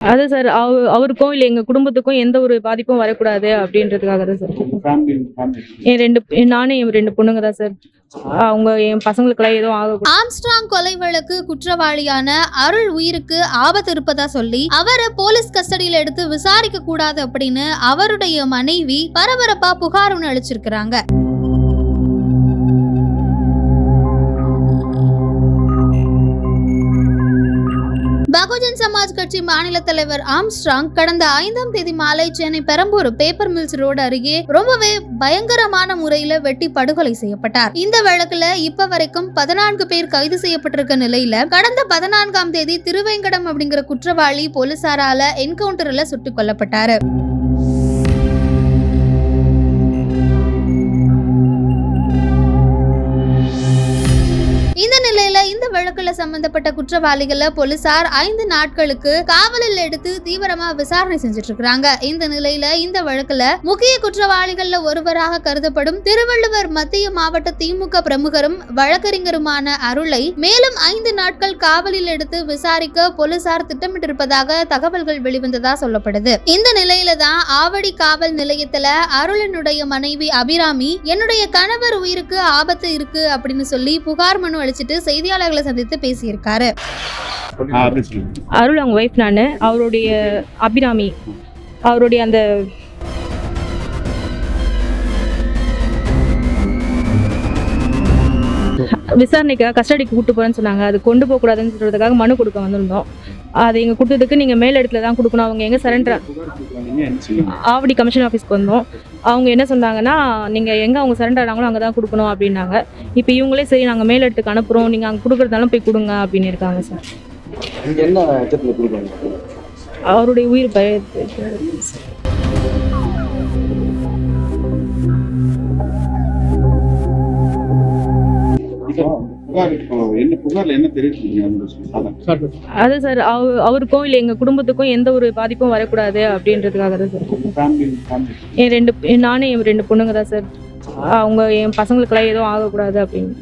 அது சார் அவ அவருக்கும் இல்லை எங்கள் குடும்பத்துக்கும் எந்த ஒரு பாதிப்பும் வரக்கூடாது அப்படின்றதுக்காக தான் சார். என் ரெண்டு நானும் என் ரெண்டு பொண்ணுங்க தான் சார். அவங்க என் பசங்களுக்கெல்லாம் எதுவும் ஆகக்கூடாது ஆம்ஸ்ட்ராங் கொலை வழக்கு குற்றவாளியான அருள் உயிருக்கு ஆபத்து இருப்பதா சொல்லி அவரை போலீஸ் கஸ்டடியில எடுத்து விசாரிக்க கூடாது அப்படின்னு அவருடைய மனைவி பரபரப்பா புகார் ஒன்று அளிச்சிருக்கிறாங்க. பகுஜன் சமாஜ் கட்சி மாநில தலைவர் ஆம்ஸ்ட்ராங் கடந்த ஐந்தாம் தேதி மாலை Chennai Perambur paper mills road அருகே ரொம்பவே பயங்கரமான முறையில வெட்டி படுகொலை செய்யப்பட்டார். இந்த வழக்குல இப்ப வரைக்கும் பதினான்கு பேர் கைது செய்யப்பட்டிருக்க நிலையில கடந்த பதினான்காம் தேதி திருவேங்கடம் அப்படிங்கிற குற்றவாளி போலீசாரால என்கவுண்டர்ல சுட்டுக் கொல்லப்பட்டாரு. கொலையில சம்பந்தப்பட்ட குற்றவாளிகளை போலீசார் ஐந்து நாட்களுக்கு காவலில் எடுத்து தீவிரமா விசாரணை செஞ்சுட்டு இருக்காங்க இந்த நிலையில இந்த வழக்குல முக்கிய குற்றவாளிகள்ல ஒருவராக கருதப்படும் திருவள்ளுவர் மத்திய மாவட்ட திமுக பிரமுகரும் வழக்கறிஞருமான அருளை மேலும் ஐந்து நாட்கள் காவலில் எடுத்து விசாரிக்க போலீசார் திட்டமிட்டிருப்பதாக தகவல்கள் வெளிவந்ததா சொல்லப்படுது. இந்த நிலையில தான் ஆவடி காவல் நிலையத்துல அருளனுடைய மனைவி அபிராமி என்னுடைய கணவர் உயிருக்கு ஆபத்து இருக்கு அப்படின்னு சொல்லி புகார் மனு அளிச்சிட்டு செய்தியாளர்களை சந்தித்து பேசியிருக்காரு. அருள் அவங்க ஒய்ஃப் நான் அவருடைய அபிராமி அவருடைய அந்த விசாரணைக்காக கஸ்டடிக்கு கூட்டு போறேன்னு சொன்னாங்க. அது கொண்டு போக கூடாதுன்னு சொல்றதுக்காக மனு கொடுக்க வந்திருந்தோம். அது எங்க கொடுத்ததுக்கு நீங்க மேல் இடத்துல தான் கொடுக்கணும். அவங்க எங்க சரண்டர் ஆவடி கமிஷன் ஆஃபீஸ்க்கு வந்தோம். அவங்க என்ன சொன்னாங்கன்னா நீங்கள் எங்கே அவங்க சரண்டர் ஆனாங்களோ அங்கே தான் கொடுக்கணும் அப்படின்னாங்க. இப்போ இவங்களே சரி நாங்கள் மேல் இடத்துக்கு அனுப்புகிறோம் நீங்கள் அங்கே கொடுக்குறதாலும் போய் கொடுங்க அப்படின்னு இருக்காங்க சார். அவருடைய உயிர் பய அது சார் அவ அவருக்கும் இல்லை எங்கள் குடும்பத்துக்கும் எந்த ஒரு பாதிப்பும் வரக்கூடாது அப்படின்றதுக்காக தான் சார். என் ரெண்டு நானும் என் ரெண்டு பொண்ணுங்க தான் சார். அவங்க என் பசங்களுக்கெல்லாம் எதுவும் ஆகக்கூடாது அப்படின்னு.